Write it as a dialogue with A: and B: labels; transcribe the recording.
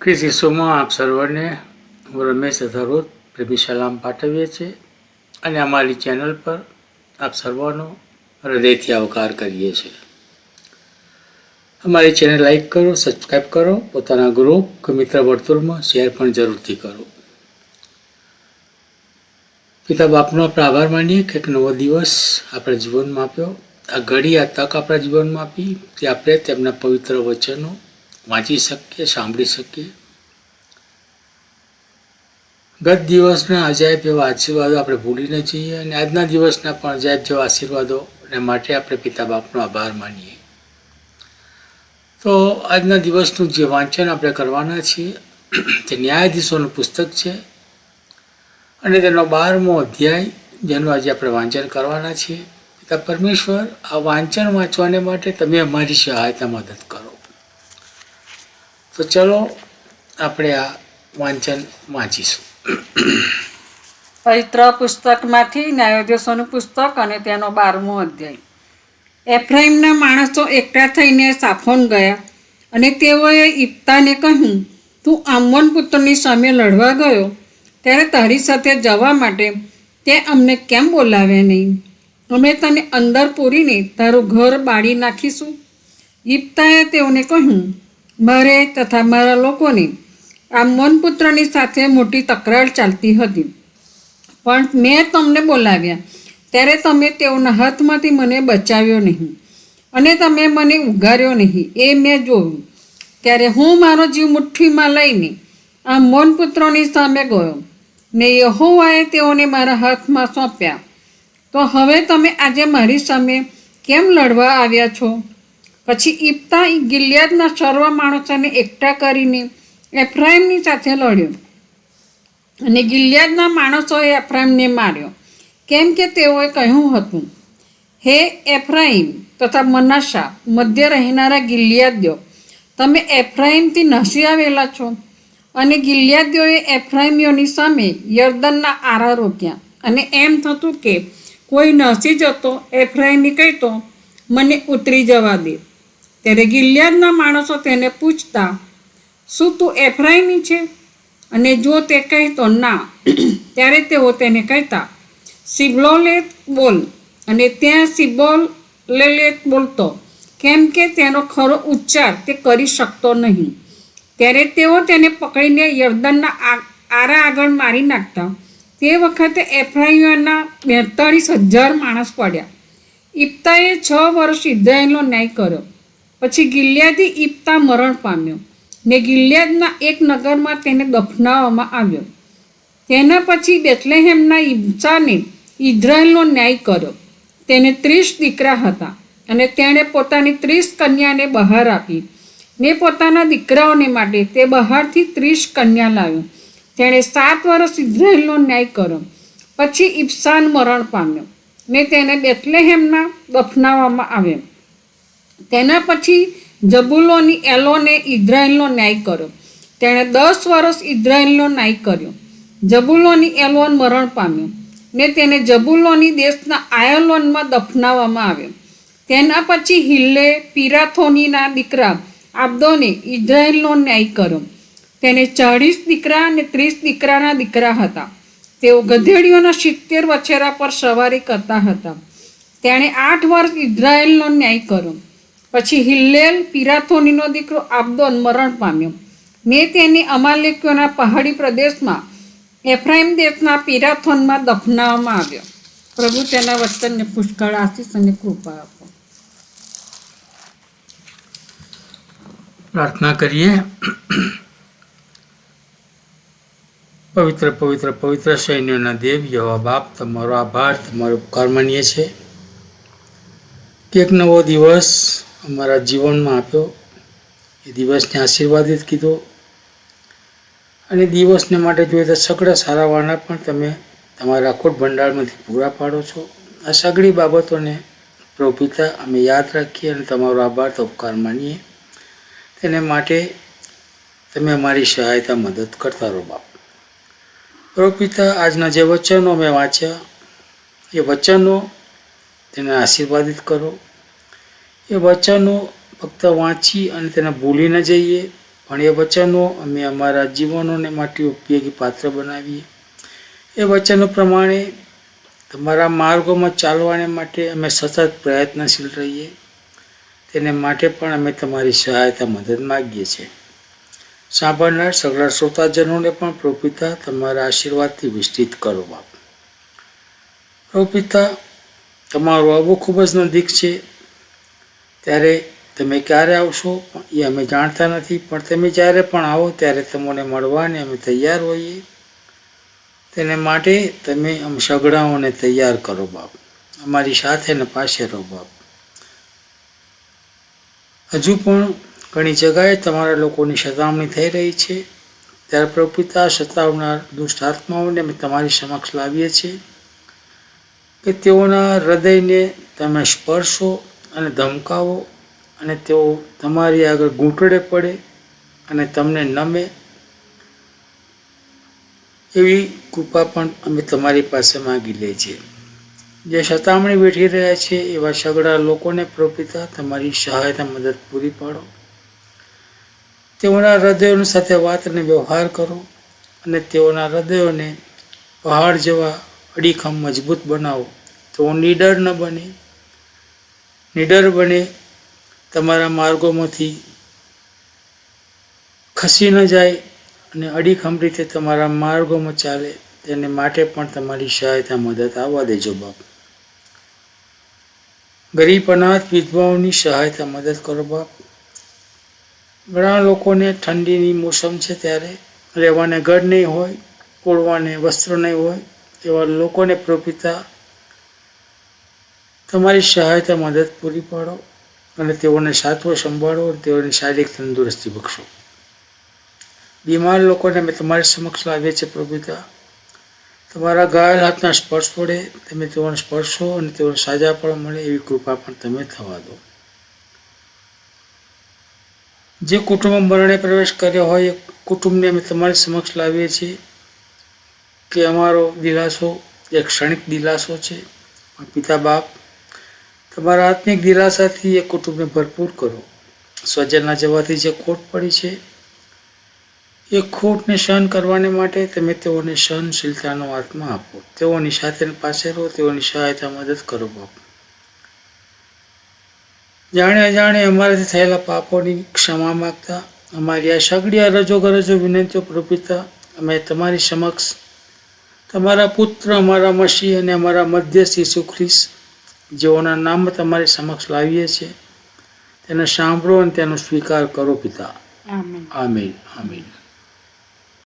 A: ખ્રિસ ઈસુમાં આપ સર્વને હું રમેશ ધરોત પ્રેમી સલામ પાઠવીએ છીએ અને અમારી ચેનલ પર આપ સર્વનો હૃદયથી આવકાર કરીએ છીએ. અમારી ચેનલ લાઈક કરો સબસ્ક્રાઈબ કરો, પોતાના ગ્રુપ કે મિત્ર વર્તુળમાં શેર પણ જરૂરથી કરો. પિતા બાપનો આપણે આભાર માનીએ કે એક નવો દિવસ આપણા જીવનમાં આપ્યો. આ ઘડી આ તક આપણા જીવનમાં આપી કે આપણે તેમના પવિત્ર વચનો વાંચી શકીએ, સાંભળી શકીએ. ગત દિવસના અજાયબ એવા આશીર્વાદો આપણે ભૂલી ન જઈએ અને આજના દિવસના પણ અજાયબ જેવા આશીર્વાદોને માટે આપણે પિતા બાપનો આભાર માનીએ. તો આજના દિવસનું જે વાંચન આપણે કરવાના છીએ, તે ન્યાયાધીશોનું પુસ્તક છે અને તેનો બારમો અધ્યાય જેનું આજે આપણે વાંચન કરવાના છીએ. પિતા પરમેશ્વર, આ વાંચન વાંચવાને માટે તમે અમારી સહાયતા મદદ કરો. તો ચલો આપણે આ વાંચન વાંચીશું.
B: પવિત્ર પુસ્તકમાંથી ન્યાયાધીશોનું પુસ્તક અને તેનો બારમો અધ્યાય. એફ્રાઇમના માણસો એકઠા થઈને સાફોન ગયા અને તેઓએ ઇપ્તાને કહ્યું, તું આમોન પુત્રની સામે લડવા ગયો, ત્યારે તારી સાથે જવા માટે તે અમને કેમ બોલાવે નહીં? અમે તને અંદર પૂરીને તારું ઘર બાળી નાખીશું. ઇપ્તાએ તેઓને કહ્યું મારે તથા મારા લોકોને આ મનપુત્રની સાથે મોટી તકરાર ચાલતી હતી. પણ મેં તમને બોલાવ્યા ત્યારે તમે તેઓના હાથમાંથી મને બચાવ્યો નહીં અને તમે મને ઉગાર્યો નહીં, એ મેં જોયું. ત્યારે હું મારો જીવ મુઠ્ઠીમાં લઈને આ મનપુત્રોની સામે ગયો. ને યહોવાએ તેઓને મારા હાથમાં સોંપ્યા. તો હવે તમે આજે મારી સામે કેમ લડવા આવ્યા છો? પછી ઇપ્તા ગિલિયાદના સર્વ માણસોને એકઠા કરીને એફ્રાઇમની સાથે લડ્યો. અને ગિલિયાદના માણસોએ એફ્રાઇમને માર્યો. કેમ કે તેઓએ કહ્યું હતું, હે એફ્રાઇમ તથા મનાશા મધ્ય રહેનારા ગિલિયાદ્યો તમે એફ્રાઇમથી નસી આવેલા છો? અને ગિલિયાદ્યોએ એફ્રાઇમીઓની સામે યર્દનના આરા રોક્યા. અને એમ થતું કે કોઈ નસી જતો, એફ્રાઇમી કહેતો, મને ઉતરી જવા દે. ત્યારે ગિલિયાદના માણસો તેને પૂછતા, શું તું એફ્રાઈમી છે? અને જો તે કહેતો ના. ત્યારે તેઓ તેને કહેતા, સિબલોલેત બોલ. અને ત્યાં સિબોલ બોલતો, કેમ કે તેનો ખરો ઉચ્ચાર તે કરી શકતો નહીં. ત્યારે તેઓ તેને પકડીને યર્દનના આરા આગળ મારી નાખતા. તે વખતે એફ્રાઈમના બેતાળીસ હજાર માણસ પડ્યા. ઇપ્તાએ છ વર્ષ ઇઝરાયેલનો ન્યાય કર્યો. પછી ગિલિયાદી ઇપ્તા મરણ પામ્યો. ને ગિલિયાદના એક નગરમાં તેને દફનાવવામાં આવ્યો. તેના પછી બેથલેહેમના ઇબ્સાને ઇઝરાયલનો ન્યાય કર્યો. તેને ત્રીસ દીકરા હતા અને તેણે પોતાની ત્રીસ કન્યાને બહાર આપી. ને પોતાના દીકરાઓને માટે તે બહારથી ત્રીસ કન્યા લાવ્યો તેણે સાત વર્ષ ઇઝરાયલનો ન્યાય કર્યો. પછી ઈબ્સાન મરણ પામ્યો. ને તેને બેથલેહેમના દફનાવવામાં આવ્યો. તેના પછી જબુલોની એલોને ઇઝરાયલનો ન્યાય કર્યો. તેણે દસ વર્ષ ઇઝરાયલનો ન્યાય કર્યો. જબુલોની એલોન મરણ પામ્યો ને તેને જબુલોની દેશના આયલોનમાં દફનાવવામાં આવ્યો. તેના પછી હિલ્લે પિરાથોનીના દીકરા આબ્દોને ઇઝરાયલનો ન્યાય કર્યો. તેને ચાળીસ દીકરા અને ત્રીસ દીકરાના દીકરા હતા. તેઓ ગધેડીઓના સિત્તેર વછેરા પર સવારી કરતા હતા. તેણે આઠ વર્ષ ઇઝરાયલનો ન્યાય કર્યો. પછી હિલ્લેલ પિરાથોનીનો દીકરો આબ્દોન મરણ પામ્યો. મેં તેને અમાલેક્યોના પહાડી પ્રદેશમાં એફ્રાઇમ દેશના પિરાથોનમાં દફનાવવામાં આવ્યો. પ્રભુ તેના વચનને પુષ્કળ આશીષ અને કૃપા આપો.
A: પ્રાર્થના કરીએ. પવિત્ર પવિત્ર પવિત્ર સૈન્યોના દેવ યવા બાપ, તમારો આભાર, તમારો ઉપકાર માનીએ છે એક નવો દિવસ અમારા જીવનમાં આપ્યો. એ દિવસને આશીર્વાદિત કીધો. અને દિવસને માટે જોઈએ તો સગડા સારા વાના પણ તમે તમારા અખોટ ભંડારમાંથી પૂરા પાડો છો. આ સગળી બાબતોને પ્રભુ અમે યાદ રાખીએ અને તમારો આભાર તો ઉપકાર માનીએ. તેને માટે તમે અમારી સહાયતા મદદ કરતા રહો બાપ. પ્રભુ આજના જે વચનો મેં વાંચ્યા, એ વચનો તેને આશીર્વાદિત કરો. એ વચનો ફક્ત વાંચી અને તેને ભૂલી ન જઈએ, પણ એ વચનો અમે અમારા જીવનોને માટે ઉપયોગી પાત્ર બનાવીએ. એ વચનો પ્રમાણે તમારા માર્ગોમાં ચાલવાને માટે અમે સતત પ્રયત્નશીલ રહીએ. તેને માટે પણ અમે તમારી સહાયતા મદદ માગીએ છીએ. સાંભળનાર સગળા શ્રોતાજનોને પણ પ્રોપિતા તમારા આશીર્વાદથી વિસ્તૃત કરો બાપ. પ્રભુપિતા, તમારું આવો ખૂબ જ નજીક છે. ત્યારે તમે ક્યારે આવશો, એ અમે જાણતા નથી, પણ તમે જ્યારે પણ આવો ત્યારે તમને મળવાને અમે તૈયાર હોઈએ. તેને માટે તમે આમ સગડાઓને તૈયાર કરો બાપ. અમારી સાથે ને પાસે રહો બાપ. હજુ પણ ઘણી જગાએ તમારા લોકોની સતામણી થઈ રહી છે. ત્યારે પ્રભુતા સતાવનાર દુષ્ટ આત્માઓને અમે તમારી સમક્ષ લાવીએ છીએ. કે તેઓના હૃદયને તમે સ્પર્શો અને ધમકાવો અને તેઓ તમારી આગળ ઘૂંટડે પડે અને તમને નમે એવી કૃપા પણ અમે તમારી પાસે માગી લઈએ છીએ જે સતામણી વેઠી રહ્યા છે એવા સગડા લોકોને પ્રોપિતા તમારી સહાયતા મદદ પૂરી પાડો. તેઓના હૃદયોની સાથે વાત અને વ્યવહાર કરો અને તેઓના હૃદયોને પહાડ જેવા અડીખમ મજબૂત બનાવો. તેઓ નીડર ન બને. નીડર બને, તમારા માર્ગોમાંથી ખસી ન જાય અને અડીખમ રીતે તમારા માર્ગોમાં ચાલે, તેને માટે પણ તમારી સહાયતા મદદ આવવા દેજો બાપ. ગરીબ, અનાથ વિધવાઓની સહાયતા મદદ કરો બાપ. ઘણા લોકોને ઠંડીની મોસમ છે ત્યારે રહેવાને ઘર નહીં હોય, ઓળવાને વસ્ત્ર નહીં હોય, એવા લોકોને પ્રપિતા તમારી સહાયતા મદદ પૂરી પાડો અને તેઓને સાચવો સંભાળો અને તેઓની શારીરિક તંદુરસ્તી બક્ષો. બીમાર લોકોને અમે તમારી સમક્ષ લાવીએ છીએ પ્રભુતા. તમારા ગાયલ હાથના સ્પર્શ પડે, તમે તેઓને સ્પર્શો અને તેઓને સાજા પણ મળે એવી કૃપા પણ તમે થવા દો. જે કુટુંબ મરણે પ્રવેશ કર્યો હોય એ કુટુંબને અમે તમારી સમક્ષ લાવીએ છીએ કે અમારો દિલાસો એક ક્ષણિક દિલાસો છે. પિતા બાપ તમારા આત્મિક દિલાસાથી એ કુટુંબને ભરપૂર કરો. સ્વજનના જવાથી જે ખોટ પડી છે, એ ખોટને સહન કરવાને માટે તમે તેઓને સહનશીલતાનો આત્મા આપો. તેઓની સાથે પાસે રહો, તેઓની સહાયતા મદદ કરો બાપ. જાણે અજાણે અમારાથી થયેલા પાપોની ક્ષમા માગતા, અમારી આ સગડી અરજો ગરજો વિનંતીઓ પ્રભુતા અમે તમારી સમક્ષ, તમારા પુત્ર, અમારા મસી અને અમારા મધ્યસ્થ ઈસુ ખ્રિસ્ત જેઓના નામ તમારી સમક્ષ લાવીએ છીએ. તેને સાંભળો અને તેનો સ્વીકાર કરો પિતા. આમેન. આમીન